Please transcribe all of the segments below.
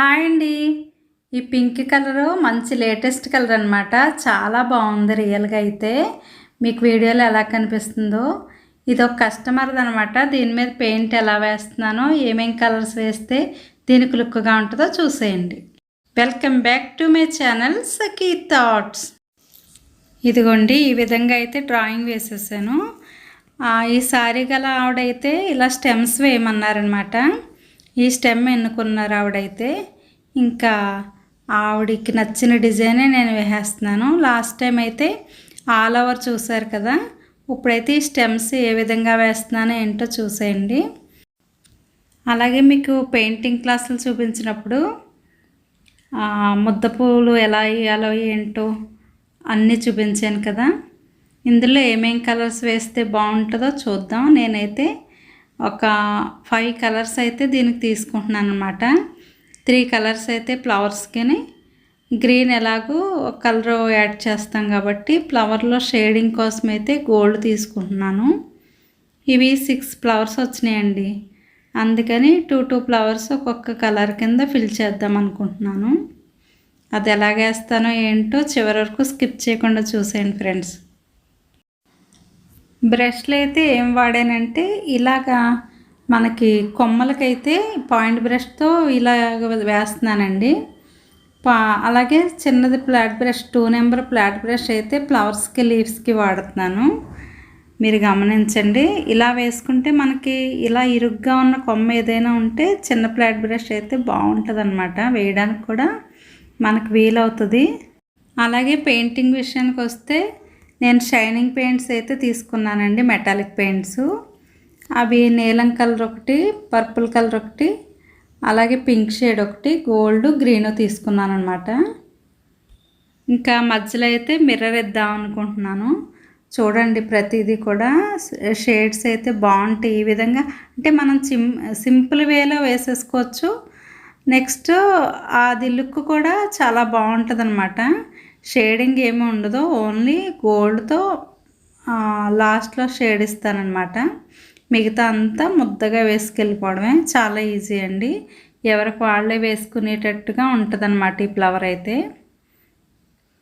Hi అండి. ఈ pink colour మంచి లేటెస్ట్ కలర్ అనమాట చాలా బాగుంది రియల్గా అయితే. మీకు వీడియోలో ఎలా కనిపిస్తుందో. ఇది ఒక కస్టమర్ది అనమాట దీని మీద పెయింట్ ఎలా వేస్తున్నానో ఏమేం కలర్స్ వేస్తే దీనికి లుక్గా ఉంటుందో చూసేయండి. Welcome back to my channel Sakhi thoughts ఇదిగోండి ఈ విధంగా అయితే డ్రాయింగ్ వేసేసాను. ఈ సారీ గల ఆవిడైతే ఇలా స్టెమ్స్ వేయమన్నారనమాట ఈ స్టెమ్ ఎన్నుకున్నారు ఆవిడైతే. ఇంకా ఆవిడికి నచ్చిన డిజైనే నేను వేసేస్తున్నాను. లాస్ట్ టైం అయితే ఆల్ ఓవర్ చూసారు కదా. ఇప్పుడైతే ఈ స్టెమ్స్ ఏ విధంగా వేస్తున్నానో ఏంటో చూసేయండి. అలాగే మీకు పెయింటింగ్ క్లాసులు చూపించినప్పుడు ముద్దపూలు ఎలా వేయాలో ఏంటో అన్నీ చూపించాను కదా. ఇందులో ఏమేం కలర్స్ వేస్తే బాగుంటుందో చూద్దాం. నేనైతే ఒక ఫైవ్ కలర్స్ అయితే దీనికి తీసుకుంటున్నాను అనమాట త్రీ కలర్స్ అయితే ఫ్లవర్స్కి గ్రీన్ ఎలాగో ఒక కలర్ యాడ్ చేస్తాం కాబట్టి ఫ్లవర్లో షేడింగ్ కోసం అయితే గోల్డ్ తీసుకుంటున్నాను. ఇవి సిక్స్ ఫ్లవర్స్ వచ్చినాయండి. అందుకని టూ టూ ఫ్లవర్స్ ఒక్కొక్క కలర్ కింద ఫిల్ చేద్దాం అనుకుంటున్నాను. అది ఎలాగేస్తానో ఏంటో చివరి వరకు స్కిప్ చేయకుండా చూసేయండి ఫ్రెండ్స్ బ్రష్లు అయితే ఏం వాడానంటే ఇలాగా మనకి కొమ్మలకైతే పాయింట్ బ్రష్తో ఇలాగ వేస్తున్నానండి. పా అలాగే చిన్నది flat brush two number flat brush అయితే ఫ్లవర్స్కి లీవ్స్కి వాడుతున్నాను. మీరు గమనించండి ఇలా వేసుకుంటే మనకి ఇలా ఇరుగ్గా ఉన్న కొమ్మ ఏదైనా ఉంటే చిన్న ఫ్లాట్ బ్రష్ అయితే బాగుంటుంది అనమాట వేయడానికి కూడా. మనకు వీలవుతుంది. అలాగే పెయింటింగ్ విషయానికి వస్తే నేను షైనింగ్ పెయింట్స్ అయితే తీసుకున్నానండి మెటాలిక్ పెయింట్స్. అవి నీలం కలర్ ఒకటి పర్పుల్ కలర్ ఒకటి అలాగే పింక్ షేడ్ ఒకటి గోల్డ్ గ్రీన్ తీసుకున్నాను అనమాట ఇంకా మధ్యలో అయితే మిర్రర్ ఇద్దాం అనుకుంటున్నాను. చూడండి ప్రతిదీ కూడా. షేడ్స్ అయితే బాగుంటాయి. ఈ విధంగా అంటే మనం సిం సింపుల్ వేలో వేసేసుకోవచ్చు. నెక్స్ట్ అది లుక్ కూడా చాలా బాగుంటుంది అనమాట షేడింగ్ ఏమి ఉండదు ఓన్లీ గోల్డ్తో లాస్ట్లో షేడ్ ఇస్తానమాట మిగతా అంతా ముద్దగా వేసుకెళ్ళిపోవడమే చాలా ఈజీ అండి. ఎవరికి వాళ్ళే వేసుకునేటట్టుగా ఉంటుందన్నమాట ఈ ఫ్లవర్ అయితే.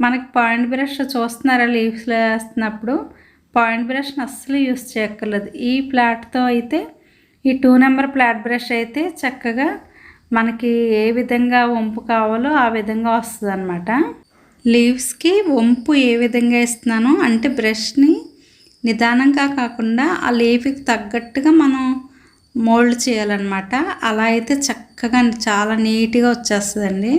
మనకి పాయింట్ బ్రష్ చూస్తున్నారా లీవ్స్లో వేస్తున్నప్పుడు? పాయింట్ బ్రష్ని అస్సలు యూస్ చేయక్కర్లేదు. ఈ ఫ్లాట్తో అయితే ఈ టూ నెంబర్ ఫ్లాట్ బ్రష్ అయితే చక్కగా మనకి ఏ విధంగా వంపు కావాలో ఆ విధంగా వస్తుంది అనమాట లీవ్స్కి వంపు ఏ విధంగా ఇస్తున్నానో అంటే బ్రష్ని నిదానంగా కాకుండా ఆ లీఫ్కి తగ్గట్టుగా మనం మోల్డ్ చేయాలన్నమాట. అలా అయితే చక్కగా చాలా నీట్గా వచ్చేస్తుందండి.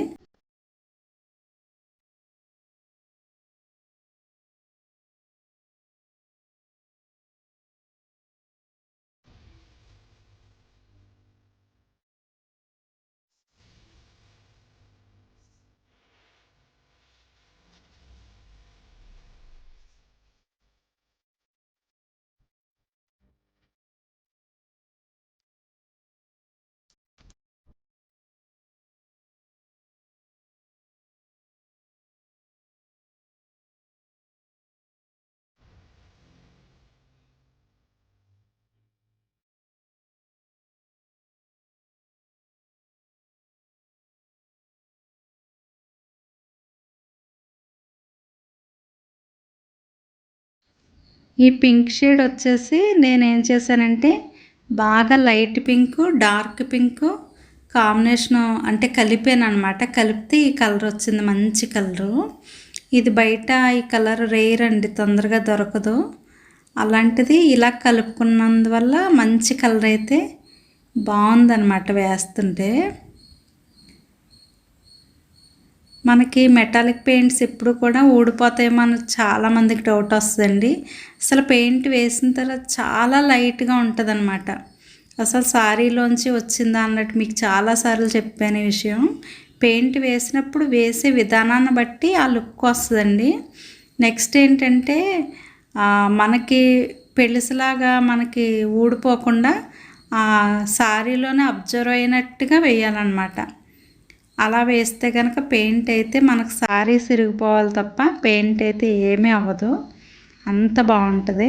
ఈ పింక్ షేడ్ వచ్చేసి నేను ఏం చేశానంటే బాగా light pink dark pink combination అంటే కలిపాను అనమాట కలిపితే ఈ కలర్ వచ్చింది మంచి కలరు. ఇది బయట ఈ కలర్ రేర్ అండి తొందరగా దొరకదు. అలాంటిది ఇలా కలుపుకున్నందువల్ల మంచి కలర్ అయితే బాగుందన్నమాట వేస్తుంటే. మనకి మెటాలిక్ పెయింట్స్ ఎప్పుడు కూడా ఊడిపోతాయేమో చాలామందికి డౌట్ వస్తుందండి. అసలు పెయింట్ వేసిన తర్వాత చాలా లైట్గా ఉంటుంది అనమాట అసలు సారీలోంచి వచ్చిందా అన్నట్టు మీకు చాలాసార్లు చెప్పాను ఈ విషయం. పెయింట్ వేసినప్పుడు వేసే విధానాన్ని బట్టి ఆ లుక్ వస్తుందండి. నెక్స్ట్ ఏంటంటే మనకి పెళ్ళిసలాగా మనకి ఊడిపోకుండా సారీలోనే అబ్జర్వ్ అయినట్టుగా వేయాలన్నమాట. అలా వేస్తే కనుక పెయింట్ అయితే మనకు సారీ సిరిగిపోవాలి తప్ప పెయింట్ అయితే ఏమీ అవ్వదు. అంత బాగుంటుంది.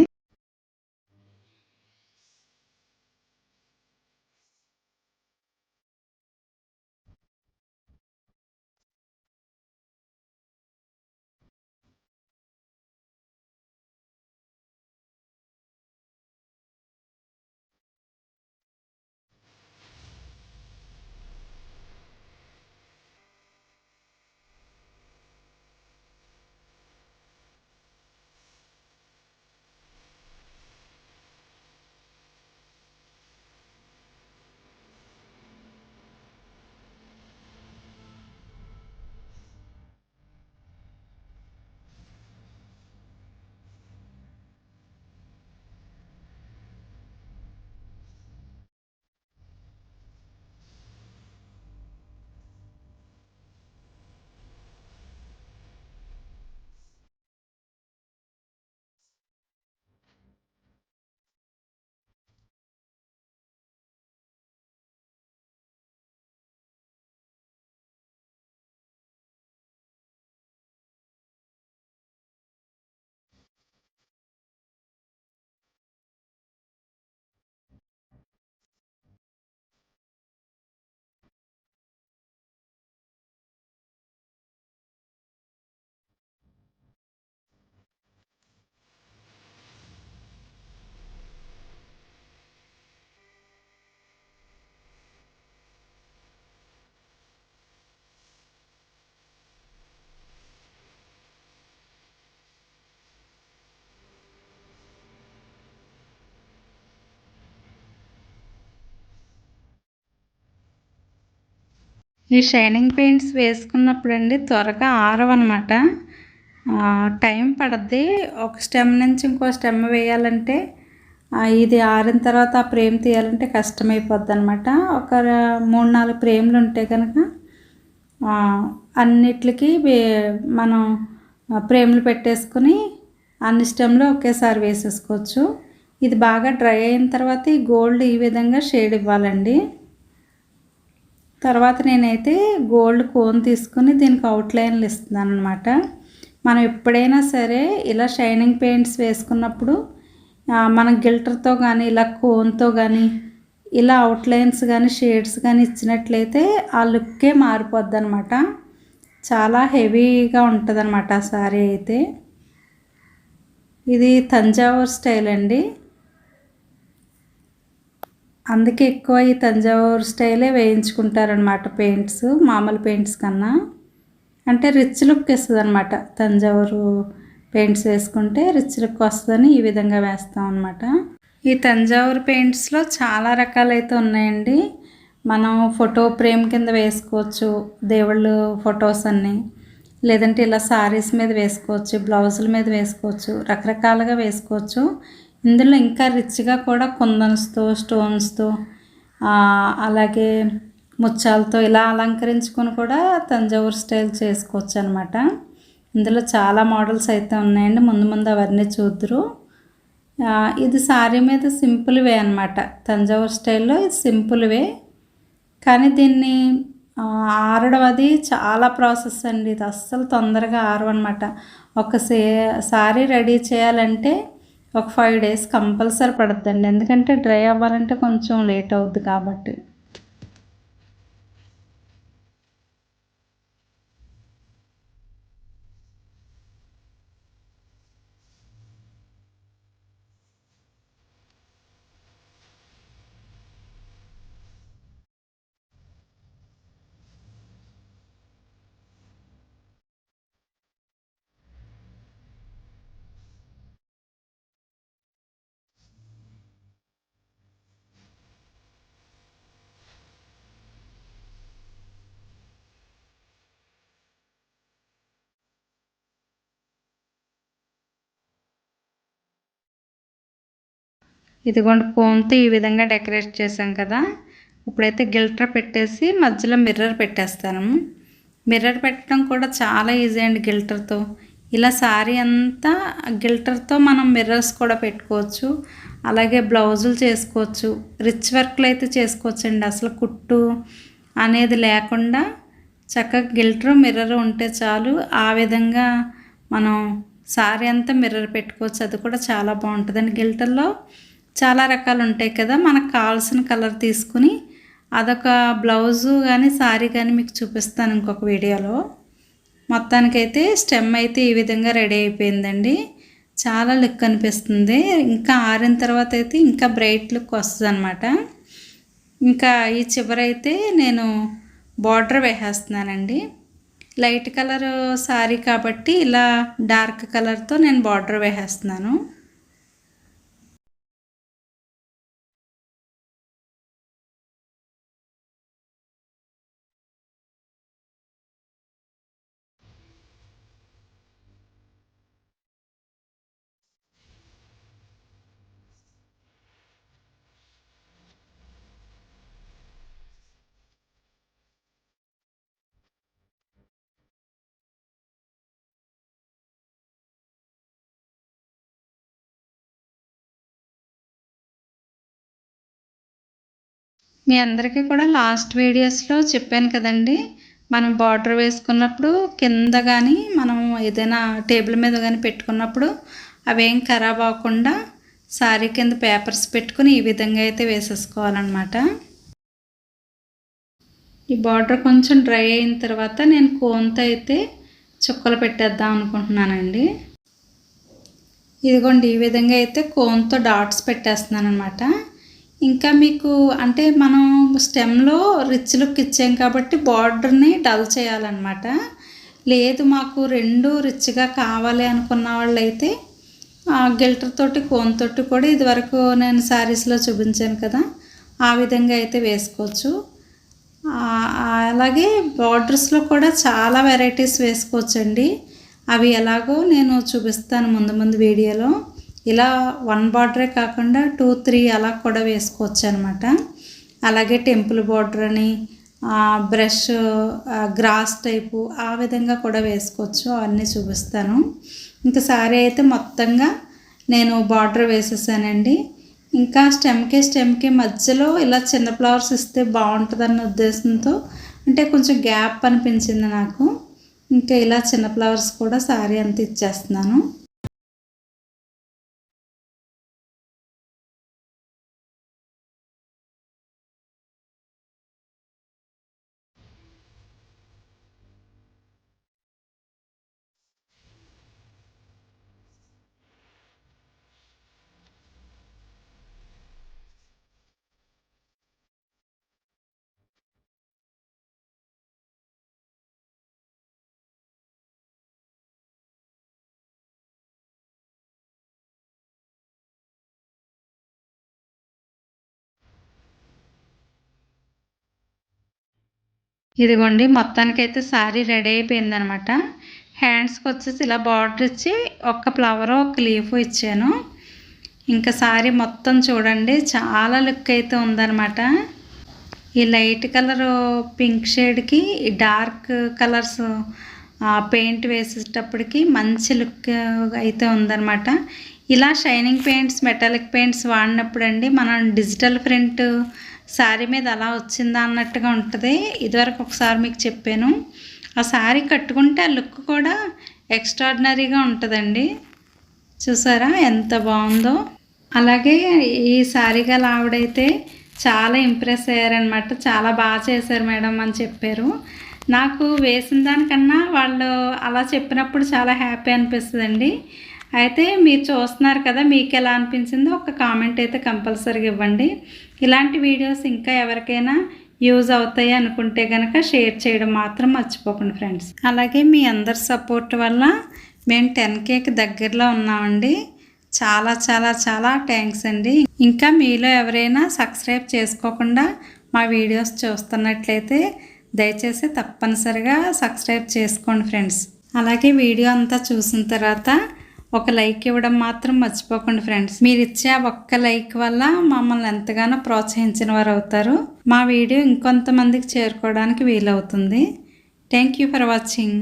ఈ షైనింగ్ పెయింట్స్ వేసుకున్నప్పుడు అండి త్వరగా అనమాట టైం పడుద్ది. ఒక స్టెమ్ నుంచి ఇంకో స్టెమ్ వేయాలంటే ఇది ఆరిన తర్వాత ఆ ఫ్రేమ్ తీయాలంటే కష్టమైపోద్ది అనమాట ఒక మూడు నాలుగు ప్రేమ్లు ఉంటే కనుక అన్నిటికి మనం ఫ్రేమ్లు పెట్టేసుకుని అన్ని స్టెమ్లు ఒకేసారి వేసేసుకోవచ్చు. ఇది బాగా డ్రై అయిన తర్వాత ఈ గోల్డ్ ఈ విధంగా షేడ్ ఇవ్వాలండి. తర్వాత నేనైతే గోల్డ్ కోన్ తీసుకుని దీనికి అవుట్లైన్లు ఇస్తున్నాను అనమాట మనం ఎప్పుడైనా సరే ఇలా షైనింగ్ పెయింట్స్ వేసుకున్నప్పుడు మనం గిల్టర్తో కానీ ఇలా కోన్తో కానీ ఇలా అవుట్లైన్స్ కానీ షేడ్స్ కానీ ఇచ్చినట్లయితే ఆ లుక్కే మారిపోద్ది అనమాట చాలా హెవీగా ఉంటుంది అనమాట ఆ శారీ అయితే. ఇది తంజావూర్ స్టైల్ అండి. అందుకే ఎక్కువ ఈ తంజావూరు స్టైలే వేయించుకుంటారనమాట పెయింట్స్ మామూలు పెయింట్స్ కన్నా. అంటే రిచ్ లుక్ ఇస్తుంది అనమాట తంజావూరు పెయింట్స్ వేసుకుంటే రిచ్ లుక్ వస్తుందని ఈ విధంగా వేస్తాం అనమాట ఈ తంజావూరు పెయింట్స్లో చాలా రకాలైతే ఉన్నాయండి. మనం ఫోటో ఫ్రేమ్ కింద వేసుకోవచ్చు దేవుళ్ళు ఫొటోస్ అన్నీ. లేదంటే ఇలా సారీస్ మీద వేసుకోవచ్చు బ్లౌజుల మీద వేసుకోవచ్చు రకరకాలుగా వేసుకోవచ్చు. ఇందులో ఇంకా రిచ్గా కూడా కుందన్స్తో స్టోన్స్తో అలాగే ముత్యాలతో ఇలా అలంకరించుకొని కూడా తంజావూరు స్టైల్ చేసుకోవచ్చు అనమాట ఇందులో చాలా మోడల్స్ అయితే ఉన్నాయండి. ముందు ముందు అవన్నీ చూద్దరు. ఇది శారీ మీద సింపుల్ వే అనమాట తంజావూరు స్టైల్లో ఇది సింపుల్ వే. కానీ దీన్ని ఆరడం అది చాలా ప్రాసెస్ అండి. ఇది అస్సలు తొందరగా ఆరవన్నమాట. ఒక సే సారీ రెడీ చేయాలంటే ఒక ఫైవ్ డేస్ కంపల్సరీ పడుతుందండి ఎందుకంటే డ్రై అవ్వాలంటే కొంచెం లేట్ అవుద్ది కాబట్టి. ఇదిగోండి కోన్తో ఈ విధంగా డెకరేట్ చేసాం కదా. ఇప్పుడైతే గిల్టర్ పెట్టేసి మధ్యలో మిర్రర్ పెట్టేస్తాను. మిర్రర్ పెట్టడం కూడా చాలా ఈజీ అండి గిల్టర్తో. ఇలా శారీ అంతా గిల్టర్తో మనం మిర్రర్స్ కూడా పెట్టుకోవచ్చు. అలాగే బ్లౌజులు చేసుకోవచ్చు. రిచ్ వర్క్లు అయితే చేసుకోవచ్చు అండి అసలు కుట్టు అనేది లేకుండా చక్కగా గిల్టర్ మిర్రర్ ఉంటే చాలు ఆ విధంగా మనం శారీ అంతా మిర్రర్ పెట్టుకోవచ్చు. అది కూడా చాలా బాగుంటుందండి గిల్టర్లో. చాలా రకాలు ఉంటాయి కదా మనకు కావాల్సిన కలర్ తీసుకుని అదొక బ్లౌజు కానీ శారీ కానీ మీకు చూపిస్తాను ఇంకొక వీడియోలో. మొత్తానికైతే స్టెమ్ అయితే ఈ విధంగా రెడీ అయిపోయిందండి. చాలా లుక్ అనిపిస్తుంది. ఇంకా ఆరిన తర్వాత అయితే ఇంకా బ్రైట్ లుక్ వస్తుంది అనమాట ఇంకా ఈ చివరైతే నేను బార్డర్ వేసేస్తున్నానండి. లైట్ కలర్ శారీ కాబట్టి ఇలా డార్క్ కలర్తో నేను బార్డర్ వేసేస్తున్నాను. మీ అందరికీ కూడా లాస్ట్ వీడియోస్లో చెప్పాను కదండి. మనం బార్డర్ వేసుకున్నప్పుడు కింద కానీ మనం ఏదైనా టేబుల్ మీద కానీ పెట్టుకున్నప్పుడు అవేం ఖరాబ్ అవ్వకుండా శారీ కింద పేపర్స్ పెట్టుకుని ఈ విధంగా అయితే వేసేసుకోవాలన్నమాట. ఈ బార్డర్ కొంచెం డ్రై అయిన తర్వాత నేను కోన్తో అయితే చుక్కలు పెట్టేద్దాం అనుకుంటున్నానండి. ఇదిగోండి ఈ విధంగా అయితే కోన్తో డాట్స్ పెట్టేస్తున్నాను అనమాట ఇంకా మీకు అంటే మనం స్టెమ్లో రిచ్ లుక్ ఇచ్చాం కాబట్టి బార్డర్ని డల్ చేయాలన్నమాట. లేదు మాకు రెండు రిచ్గా కావాలి అనుకున్న వాళ్ళైతే గిల్టర్ తోటి కోన్ తోటి కూడా ఇదివరకు నేను శారీస్లో చూపించాను కదా ఆ విధంగా అయితే వేసుకోవచ్చు. అలాగే బార్డర్స్లో కూడా చాలా వెరైటీస్ వేసుకోవచ్చండి. అవి ఎలాగో నేను చూపిస్తాను ముందు ముందు వీడియోలో. ఇలా వన్ బార్డరే కాకుండా టూ త్రీ అలా కూడా వేసుకోవచ్చు అనమాట అలాగే టెంపుల్ బార్డర్ అని బ్రష్ గ్రాస్ టైపు ఆ విధంగా కూడా వేసుకోవచ్చు. అవన్నీ చూపిస్తాను. ఇంకా సారీ అయితే మొత్తంగా నేను బార్డర్ వేసేసానండి. ఇంకా స్టెమ్కి స్టెమ్కి మధ్యలో ఇలా చిన్న ఫ్లవర్స్ ఇస్తే బాగుంటుందన్న ఉద్దేశంతో అంటే కొంచెం గ్యాప్ అనిపించింది నాకు. ఇంకా ఇలా చిన్న ఫ్లవర్స్ కూడా సారీ అంతా ఇచ్చేస్తున్నాను. ఇదిగోండి మొత్తానికైతే శారీ రెడీ అయిపోయింది అనమాట హ్యాండ్స్కి వచ్చేసి ఇలా బార్డర్ ఇచ్చి ఒక్క ఫ్లవర్ ఒక లీఫ్ ఇచ్చాను. ఇంకా శారీ మొత్తం చూడండి చాలా లుక్ అయితే ఉందనమాట. ఈ లైట్ కలర్ పింక్ షేడ్కి డార్క్ కలర్స్ పెయింట్ వేసేటప్పటికి మంచి లుక్ అయితే ఉందనమాట. ఇలా షైనింగ్ పెయింట్స్ మెటాలిక్ పెయింట్స్ వాడినప్పుడు అండి మనం డిజిటల్ ప్రింట్ శారీ మీద అలా వచ్చిందా అన్నట్టుగా ఉంటుంది. ఇదివరకు ఒకసారి మీకు చెప్పాను. ఆ శారీ కట్టుకుంటే ఆ లుక్ కూడా ఎక్స్ట్రాడినరీగా ఉంటుందండి. చూసారా ఎంత బాగుందో. అలాగే ఈ శారీ గల ఆవిడైతే చాలా ఇంప్రెస్ అయ్యారనమాట చాలా బాగా చేశారు మేడం అని చెప్పారు. నాకు వేసిన దానికన్నా వాళ్ళు అలా చెప్పినప్పుడు చాలా హ్యాపీ అనిపిస్తుందండి. అయితే మీరు చూస్తున్నారు కదా మీకు ఎలా అనిపించిందో ఒక కామెంట్ అయితే కంపల్సరీగా ఇవ్వండి. ఇలాంటి వీడియోస్ ఇంకా ఎవరికైనా యూజ్ అవుతాయి అనుకుంటే కనుక షేర్ చేయడం మాత్రం మర్చిపోకండి ఫ్రెండ్స్. అలాగే మీ అందరి సపోర్ట్ వల్ల మేము టెన్ కేకి దగ్గరలో ఉన్నామండి. చాలా చాలా చాలా థ్యాంక్స్ అండి. ఇంకా మీలో ఎవరైనా సబ్స్క్రైబ్ చేసుకోకుండా మా వీడియోస్ చూస్తున్నట్లయితే దయచేసి తప్పనిసరిగా సబ్స్క్రైబ్ చేసుకోండి ఫ్రెండ్స్. అలాగే వీడియో అంతా చూసిన తర్వాత ఒక లైక్ ఇవ్వడం మాత్రం మర్చిపోకండి ఫ్రెండ్స్. మీరు ఇచ్చే ఒక్క లైక్ వల్ల మమ్మల్ని ఎంతగానో ప్రోత్సహించిన వారు అవుతారు మా వీడియో ఇంకొంతమందికి చేరుకోవడానికి వీలవుతుంది. Thank you for watching.